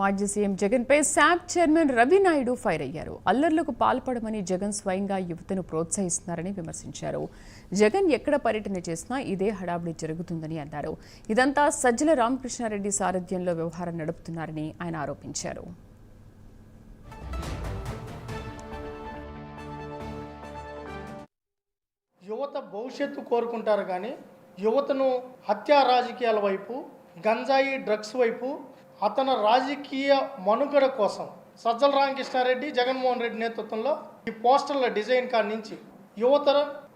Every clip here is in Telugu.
మాజీ సీఎం జగన్పై శాప్ చైర్మన్ రవినాయుడు ఫైర్ అయ్యారు. అల్లర్లకు పాల్పడమని జగన్ స్వయంగా యువతను ప్రోత్సహిస్తున్నారని విమర్శించారు. జగన్ ఎక్కడ పర్యటన చేసినా ఇదే హడావిడి జరుగుతుందని అన్నారు. ఇదంతా సజ్జల రామకృష్ణారెడ్డి సారథ్యంలో వ్యవహారం నడుపుతున్నారని ఆయన ఆరోపించారు. యువత భవిష్యత్తు కోరుకుంటారు కానీ యువతను హత్యా రాజకీయాల వైపు గంజాయి డ్రగ్స్ వైపు అతను రాజకీయ మనుగడ కోసం సజ్జల రామకృష్ణారెడ్డి జగన్మోహన్ రెడ్డి నేతృత్వంలో ఈ పోస్టర్ల డిజైన్ కాడి నుంచి యువత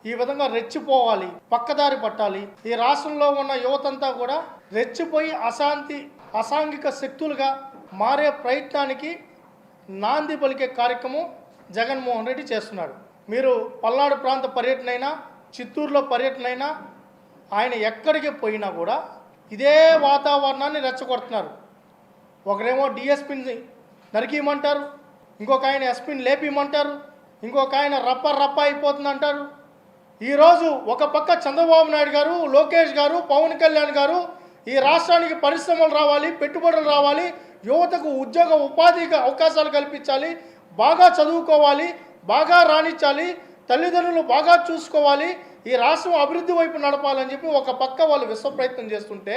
ఈ విధంగా రెచ్చిపోవాలి పక్కదారి పట్టాలి. ఈ రాష్ట్రంలో ఉన్న యువతంతా కూడా రెచ్చిపోయి అశాంతి అసాంఘిక శక్తులుగా మారే ప్రయత్నానికి నాంది పలికే కార్యక్రమం జగన్మోహన్ రెడ్డి చేస్తున్నాడు. మీరు పల్నాడు ప్రాంత పర్యటన అయినా చిత్తూరులో పర్యటన అయినా ఆయన ఎక్కడికి పోయినా కూడా ఇదే వాతావరణాన్ని రెచ్చగొడుతున్నారు. ఒకరేమో డిఎస్పిని నరికిమంటారు ఇంకొక ఆయన ఎస్పిని లేపిమంటారు ఇంకొక ఆయన రప్ప రప్ప అయిపోతుంది అంటారు ఈరోజు ఒక పక్క చంద్రబాబు నాయుడు గారు లోకేష్ గారు పవన్ కళ్యాణ్ గారు ఈ రాష్ట్రానికి పరిశ్రమలు రావాలి పెట్టుబడులు రావాలి యువతకు ఉద్యోగ ఉపాధికి అవకాశాలు కల్పించాలి బాగా చదువుకోవాలి బాగా రాణించాలి తల్లిదండ్రులు బాగా చూసుకోవాలి ఈ రాష్ట్రం అభివృద్ధి వైపు నడపాలని చెప్పి ఒక పక్క వాళ్ళు విశ్వ ప్రయత్నం చేస్తుంటే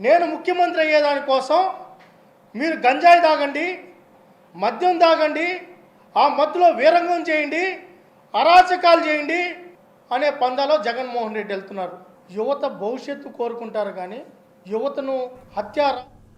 నేను ముఖ్యమంత్రి అయ్యేదానికోసం మీరు గంజాయి తాగండి మద్యం తాగండి ఆ మత్తులో వీరంగం చేయండి అరాచకాలు చేయండి అనే పందాలో జగన్మోహన్ రెడ్డి వెళ్తున్నారు. యువత భవిష్యత్తు కోరుకుంటారు కానీ యువతను హత్య